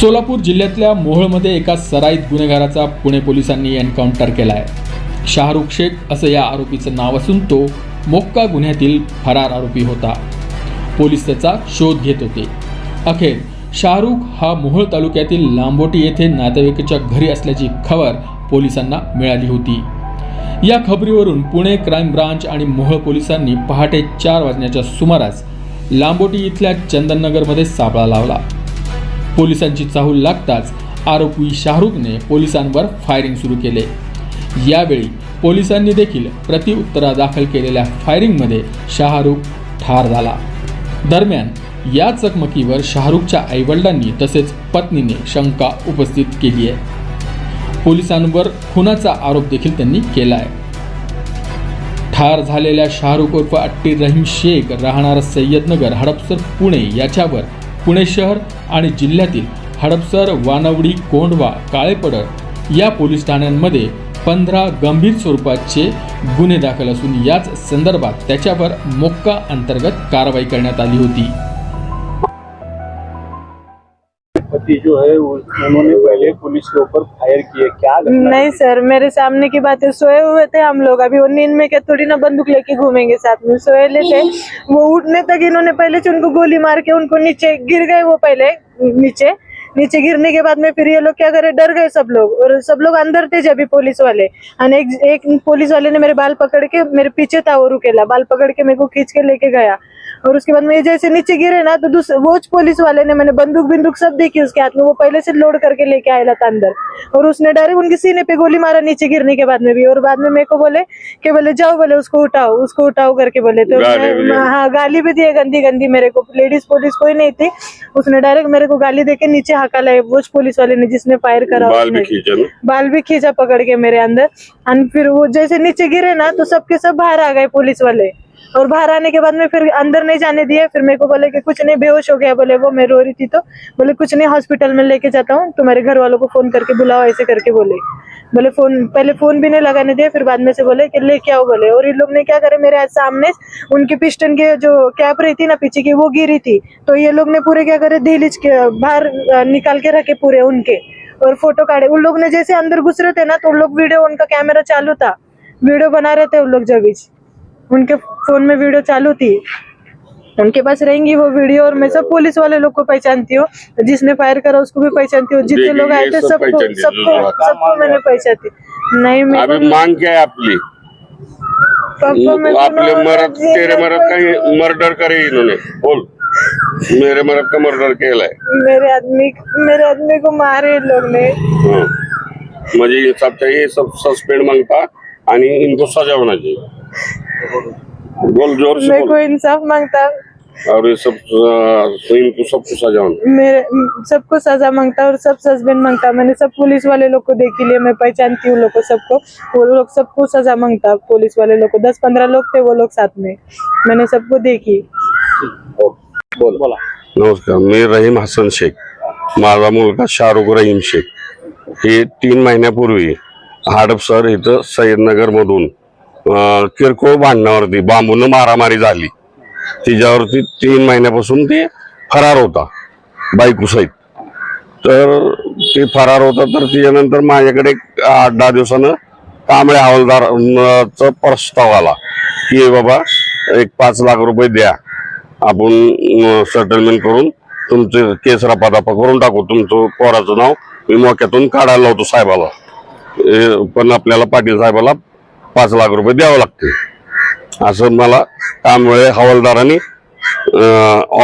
सोलापूर जिल्ह्यातल्या मोहोळमध्ये एका सराईत गुन्हेगाराचा पुणे पोलिसांनी एन्काउंटर केला आहे शाहरुख शेख असं या आरोपीचं नाव असून तो मोक्का गुन्ह्यातील फरार आरोपी होता. पोलीस त्याचा शोध घेत होते. अखेर शाहरुख हा मोहोळ तालुक्यातील लांबोटी येथे नातेवाईकाच्या घरी असल्याची खबर पोलिसांना मिळाली होती. या खबरीवरून पुणे क्राईम ब्रांच आणि मोहोळ पोलिसांनी पहाटे चार वाजण्याच्या सुमारास लांबोटी इथल्या चंदननगरमध्ये सापळा लावला. पोलिसांची चाहूल लागताच आरोपी शाहरुखने पोलिसांवर फायरिंग सुरू केले. यावेळी पोलिसांनी देखील प्रतिउत्तरा दाखल केलेल्या फायरिंगमध्ये शाहरुख ठार झाला. दरम्यान या चकमकीवर शाहरुखच्या आईवडिलांनी तसेच पत्नीने शंका उपस्थित केली आहे. पोलिसांवर खुनाचा आरोप देखील त्यांनी केला आहे ठार झालेल्या शाहरुख उर्फ अट्टी रहीम शेख राहणारा सय्यदनगर हडपसर पुणे याच्यावर पुणे शहर आणि जिल्ह्यातील हडपसर वानवडी कोंडवा काळेपडळ या पोलीस ठाण्यांमध्ये पंधरा गंभीर स्वरूपाचे गुन्हे दाखल असून याच संदर्भात त्याच्यावर मोक्का अंतर्गत कारवाई करण्यात आली होती. पति जो है उन्होंने पहले पुलिस के ऊपर फायर किए क्या नहीं सर मेरे सामने की बात है सोए हुए थे हम लोग। अभी वो नींद में क्या थोड़ी ना बंदूक लेके घूमेंगे साथ में। सोए ले थे। वो उठने तक इन्होंने पहले से उनको गोली मार के उनको नीचे गिर गए वो पहले नीचे। नीचे गिरने के बाद में फिर ये लोग क्या करे डर गए सब लोग। और सब लोग अंदर थे जब भी पुलिस वाले। और एक एक पुलिस वाले ने मेरे बाल पकड़ के मेरे पीछे था वो रुकेला। बाल पकड़ के मेरे को खींच के लेके गया। और उसके बाद में ये जैसे नीचे गिरे ना तो वो पुलिस वाले ने मैंने बंदूक बिंदुक सब देखी उसके हाथ में वो पहले से लोड करके लेके आया था अंदर। और उसने डायरेक्ट उनके सीने पे गोली मारा नीचे गिरने के बाद में भी। और बाद में मेरे को बोले कि बोले जाओ बोले उसको उठाओ उसको उठाओ करके बोले। तो हाँ गाली भी दी है गंदी गंदी मेरे को। लेडीज़ पुलिस कोई नहीं थी। उसने डायरेक्ट मेरे को गाली दे नीचे हाका है वो पुलिस वाले ने जिसने फायर करा बाल भी। खींचा बाल भी खींचा पकड़ के मेरे अंदर। और फिर वो जैसे नीचे गिरे ना तो सबके सब बाहर आ गए पुलिस वाले। और बाहर आने के बाद में फिर अंदर नहीं जाने दिया। फिर मेरे को बोले कि कुछ नहीं, बेहोश हो गया। बोले, वो मैं रो रही थी तो। बोले, कुछ नहीं हॉस्पिटल में लेके जाता हूँ। तुम्हारे घर वालों को फ़ोन करके बुलाओ, ऐसे करके बोले। बोले फ़ोन पहले फ़ोन भी नहीं लगाने दिया, फिर बाद में से बोले कि, लेके आओ बोले। और इन लोग ने क्या करे, मेरे सामने उनकी पिस्टन के जो कैप रही थी ना पीछे की, वो गिरी थी। तो ये लोग ने पूरे क्या करे दहलीज के बाहर निकाल के रखे पूरे उनके। और फ़ोटो काटे उन लोग ने जैसे अंदर घुस रहे थे ना तो उन लोग वीडियो उनका कैमरा चालू था। वीडियो बना रहे थे उन लोग जब उनके फ़ोन में वीडियो चालू थी। उनके पास रहेंगी वो वीडियो और मैं सब पुलिस वाले लोग को पहचानती हूँ। जिसने फायर करा उसको भी पहचानती हूँ। जितने लोग आए थे सबको सबको सबको मैंने पहचानती। नहीं मेरे मांग क्या है आपली पापा मेरे को आपले ना- मरद तेरे मरद का मर्डर करे इन्होंने। बोल। मेरे मरद का मर्डर केलाय मेरे आदमी मेरे आदमी को मारे इन लोग ने। हाँ. मुझे इंसाफ चाहिए सब सस्पेंड माँगता आणि इनको सजा होना चाहिए। बोल ज़ोर से मेरे को इंसाफ माँगता और ये सब अ, इनको सबको सजा मेरे सबको सजा माँगता और सब सस्पेंड माँगता मैंने सब पुलिस वाले लोग को देख लिए मैं पहचानती हूँ लोग को सबको। वो लोग सबको सजा माँगता पुलिस वाले लोग को। दस पंद्रह लोग थे वो लोग साथ में। मैंने सबको देखी। बोल। बोला। नमस्कार मी रहीम हसन शेख माझा मुलगा शाहरुख रहीम शेख। हे तीन महिन्यापूर्वी हाडपसर इथं सय्यदनगर मधून किरकोळ भांडणावरती बांबून मारामारी झाली. तिच्यावरती तीन महिन्यापासून ते फरार होता बायकोसहित तर ते फरार होता तर त्याच्यानंतर माझ्याकडे एक आठ दहा दिवसानं कांबळे हवालदारचा प्रस्ताव आला की बाबा एक पाच लाख रुपये द्या. आपण सेटलमेंट करून तुमचे केस रपादपा करून टाकू. तुमचं पोराचं नाव मी मोक्यातून काढायला लावतो साहेबाला. पण आपल्याला पाटील साहेबाला पाच लाख रुपये द्यावं लागते. असं मला त्यामुळे हवालदारांनी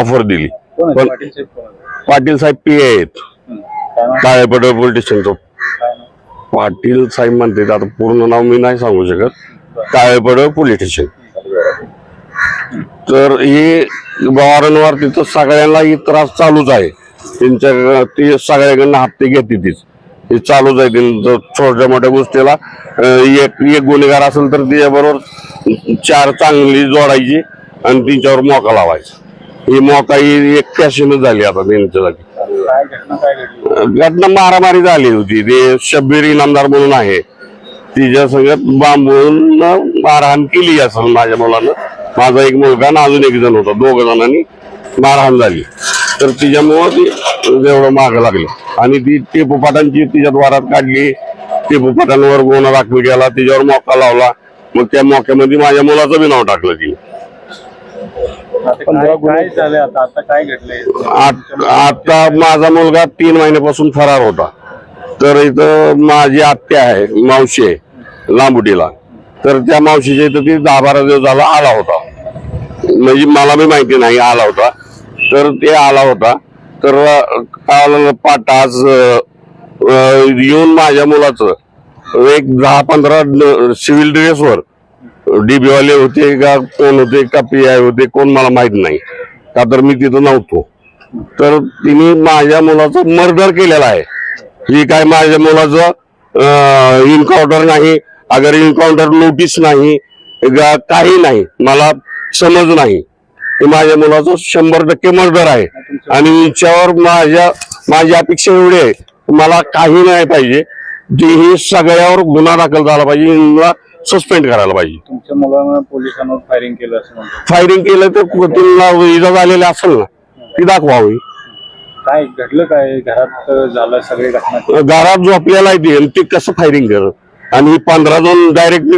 ऑफर दिली. पण पाटील साहेब? पाटील पी आहेत. काय नाव? काळेपडळ पोलीस स्टेशनचं? पाटील साहेब म्हणते आता पूर्ण नाव मी नाही सांगू शकत. Kalepadal police station. तर हे वारंवार तिथं सगळ्यांना ही त्रास चालूच आहे. त्यांच्या ते सगळ्याकडनं हप्ते घेते तीच. हे चालूच आहे छोट्या मोठ्या गोष्टीला. एक एक गुन्हेगार असेल तर त्याच्याबरोबर चार चांगली जोडायची आणि त्यांच्यावर मोका लावायचा. ही मोका ही एक फॅशनच झाली आता त्यांच्या जागी. घटना मारामारी झाली होती. ते शब्बीर इनामदार म्हणून आहे. तिच्या सगळ्यात बांबून मारहाण केली असेल माझ्या मुलानं. माझा एक मुलगा आणि अजून एक जण होता. दोघ जणांनी मारहाण झाली. तर तिच्यामुळं ती एवढं मागं लागलं. आणि ती टेपोपाटांची तिच्या द्वारात काढली. टेपोपाटांवर गुन्हा दाखल केला तिच्यावर मोका लावला. मग त्या मोक्यामध्ये माझ्या मुलाचं बी नाव टाकलं तिने. आता माझा मुलगा तीन महिन्यापासून फरार होता. तर इथं माझी आत्या आहे मावशी आहे लांबुटीला. तर त्या मावशीच्या इथं ती दहा बारा दिवस झाला आला होता. म्हणजे मला बी माहिती नाही आला होता. तर ते आला होता. तर अं, पाटा आज येऊन माझ्या मुलाचं एक दहा पंधरा सिव्हिल ड्रेसवर डीबीवाले होते का कोण होते का पी आय होते कोण मला माहीत नाही. का तर मी तिथं नव्हतो. तर तिने माझ्या मुलाचं मर्डर केलेला आहे. ही काय माझ्या मुलाचं इन्काउंटर नाही. अगर इन्काउंटर नोटीस नाही काही नाही मला समज नाही. हे माझ्या मुलाचं शंभर टक्के मर्डर आहे. आणि हिच्यावर माझ्या माझी अपेक्षा एवढी आहे मला काही नाही पाहिजे की ही सगळ्यावर गुन्हा दाखल झाला पाहिजे सस्पेंड करायला पाहिजे. तुमच्या मुलानं पोलिसांवर फायरिंग केलं असं फायरिंग केलं तर तिला इजा झालेली असेल ना ती दाखवावी. काय घडलं काय? घरात झालं सगळे घटना? घरात झोपलेला आहे ती कसं फायरिंग करत आणि पंधरा जण डायरेक्ट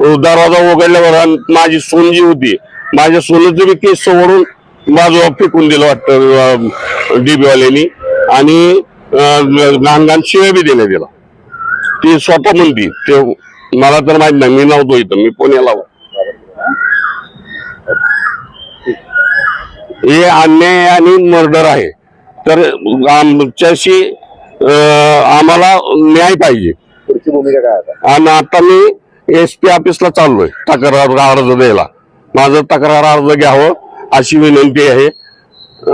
दरवाजा उघडल्यावर माझी सून जी होती माझ्या सोनचं बी केस सोडून बाजूला फेकून दिलं वाटतं डीबी वाल्यांनी आणि गांगान शिव्या बी दिल्या तिला. ती स्वतः म्हणती ते मला तर माहीत नाही मी नव्हतो इथं मी पुण्याला. हे अन्याय आणि मर्डर आहे. तर आमच्याशी आम्हाला न्याय पाहिजे. आणि आता मी एस पी ऑफिसला चाललोय तक्रार अर्ज द्यायला. माझं तक्रार अर्ज घ्यावं अशी विनंती आहे.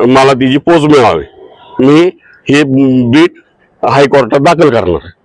मला तिची पोच मिळावी. मी हे बीट हायकोर्टात दाखल करणार आहे.